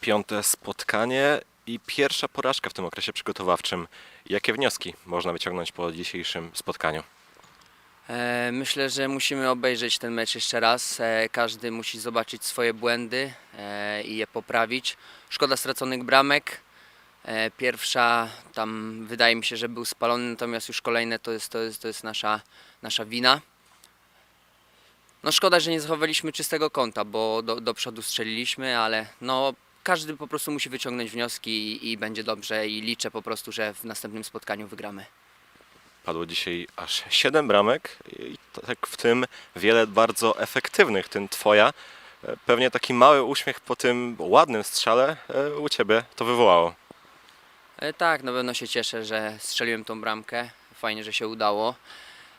piąte spotkanie i pierwsza porażka w tym okresie przygotowawczym. Jakie wnioski można wyciągnąć po dzisiejszym spotkaniu? E, Myślę, że musimy obejrzeć ten mecz jeszcze raz. E, Każdy musi zobaczyć swoje błędy e, i je poprawić. Szkoda straconych bramek. Pierwsza tam wydaje mi się, że był spalony, natomiast już kolejne to jest, to jest, to jest nasza, nasza wina. No szkoda, że nie zachowaliśmy czystego kąta, bo do, do przodu strzeliliśmy, ale no każdy po prostu musi wyciągnąć wnioski i, i będzie dobrze i liczę po prostu, że w następnym spotkaniu wygramy. Padło dzisiaj aż 7 bramek i tak w tym wiele bardzo efektywnych, tym twoja. Pewnie taki mały uśmiech po tym ładnym strzale e, u ciebie to wywołało. E, Tak, na pewno się cieszę, że strzeliłem tą bramkę. Fajnie, że się udało.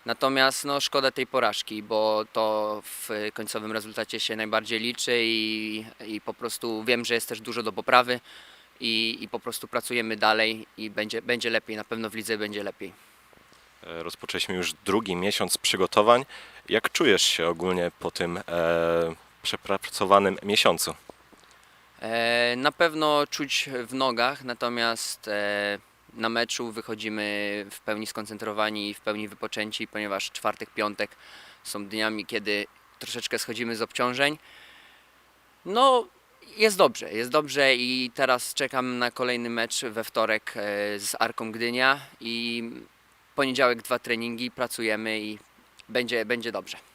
Natomiast no, szkoda tej porażki, bo to w końcowym rezultacie się najbardziej liczy i, i po prostu wiem, że jest też dużo do poprawy i, i po prostu pracujemy dalej i będzie, będzie lepiej, na pewno w lidze będzie lepiej. E, Rozpoczęliśmy już drugi miesiąc przygotowań. Jak czujesz się ogólnie po tym e, przepracowanym miesiącu? E, Na pewno czuć w nogach, natomiast e, na meczu wychodzimy w pełni skoncentrowani i w pełni wypoczęci, ponieważ czwartek, piątek są dniami, kiedy troszeczkę schodzimy z obciążeń. No, jest dobrze, jest dobrze i teraz czekam na kolejny mecz we wtorek e, z Arką Gdynia i poniedziałek dwa treningi, pracujemy i będzie, będzie dobrze.